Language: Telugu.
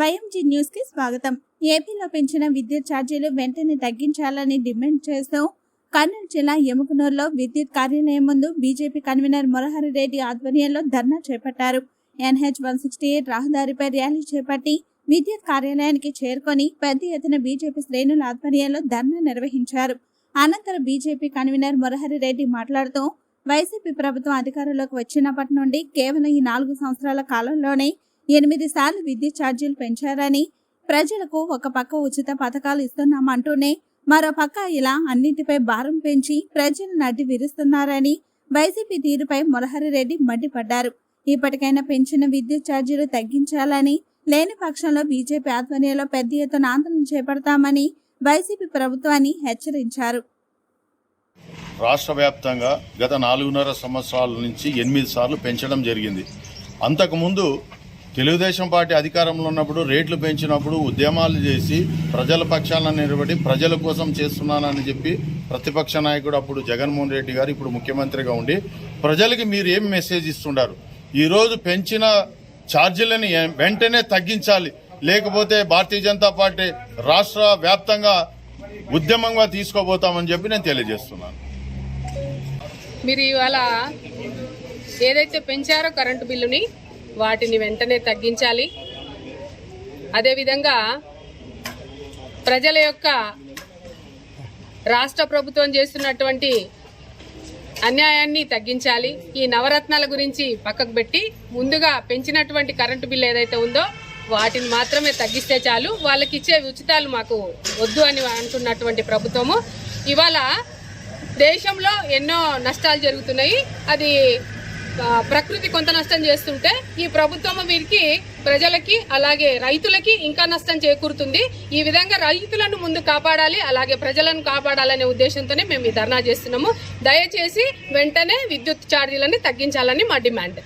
వైఎంజీ న్యూస్కి స్వాగతం. ఏపీలో పెంచిన విద్యుత్ ఛార్జీలు వెంటనే తగ్గించాలని డిమాండ్ చేస్తూ కర్నూలు జిల్లా ఎముకనూరులో విద్యుత్ కార్యాలయం ముందు బీజేపీ కన్వీనర్ మురహరి రెడ్డి ఆధ్వర్యంలో ధర్నా చేపట్టారు. ఎన్హెచ్ వన్ సిక్స్టీ ఎయిట్ రహదారిపై ర్యాలీ చేపట్టి విద్యుత్ కార్యాలయానికి చేరుకొని పెద్ద ఎత్తున బీజేపీ శ్రేణుల ఆధ్వర్యంలో ధర్నా నిర్వహించారు. అనంతరం బీజేపీ కన్వీనర్ మురహరి రెడ్డి మాట్లాడుతూ వైసీపీ ప్రభుత్వం అధికారంలోకి వచ్చినప్పటి నుండి కేవలం ఈ నాలుగు సంవత్సరాల కాలంలోనే ఎనిమిది సార్లు విద్యుత్ ఛార్జీలు పెంచారని ప్రజలకు ఒక పక్క ఉచిత పథకాలు ఇస్తున్నామంటూనే మరో పక్క ఇలా అన్నింటిపై భారం పెంచి ప్రజలు నడ్డి విరుస్తున్నారని వైసీపీ తీరుపై మురహరి రెడ్డి మండిపడ్డారు. ఇప్పటికైనా పెంచిన విద్యుత్ ఛార్జీలు తగ్గించాలని లేని పక్షంలో బీజేపీ ఆధ్వర్యంలో పెద్ద ఎత్తున ఆందోళన చేపడతామని వైసీపీ ప్రభుత్వాన్ని హెచ్చరించారు. రాష్ట్ర వ్యాప్తంగా గత నాలుగున్నర సంవత్సరాల నుంచి ఎనిమిది సార్లు పెంచడం జరిగింది. అంతకుముందు తెలుగుదేశం పార్టీ అధికారంలో ఉన్నప్పుడు రేట్లు పెంచినప్పుడు ఉద్యమాలు చేసి ప్రజల పక్షాలను నిలబడి ప్రజల కోసం చేస్తున్నానని చెప్పి ప్రతిపక్ష నాయకుడు అప్పుడు జగన్మోహన్ రెడ్డి గారు ఇప్పుడు ముఖ్యమంత్రిగా ఉండి ప్రజలకి మీరు ఏం మెసేజ్ ఇస్తుండారు? ఈరోజు పెంచిన ఛార్జీలని వెంటనే తగ్గించాలి. లేకపోతే భారతీయ జనతా పార్టీ రాష్ట్ర వ్యాప్తంగా ఉద్యమంగా తీసుకోబోతామని చెప్పి నేను తెలియజేస్తున్నాను. మీరు ఇవాళ ఏదైతే పెంచారో కరెంటు బిల్లుని వాటిని వెంటనే తగ్గించాలి. అదేవిధంగా ప్రజల యొక్క రాష్ట్ర ప్రభుత్వం చేస్తున్నటువంటి అన్యాయాన్ని తగ్గించాలి. ఈ నవరత్నాల గురించి పక్కకు పెట్టి ముందుగా పెంచినటువంటి కరెంటు బిల్లు ఏదైతే ఉందో వాటిని మాత్రమే తగ్గిస్తే చాలు. వాళ్ళకి ఇచ్చే ఉచితాలు మాకు వద్దు అని అంటున్నటువంటి ప్రభుత్వము. ఇవాళ దేశంలో ఎన్నో నష్టాలు జరుగుతున్నాయి. అది ప్రకృతి కొంత నష్టం చేస్తుంటే ఈ ప్రభుత్వం వీరికి ప్రజలకి అలాగే రైతులకి ఇంకా నష్టం చేకూరుతుంది. ఈ విధంగా రైతులను ముందు కాపాడాలి అలాగే ప్రజలను కాపాడాలనే ఉద్దేశంతోనే మేము ఈ ధర్నా చేస్తున్నాము. దయచేసి వెంటనే విద్యుత్ ఛార్జీలని తగ్గించాలని మా డిమాండ్.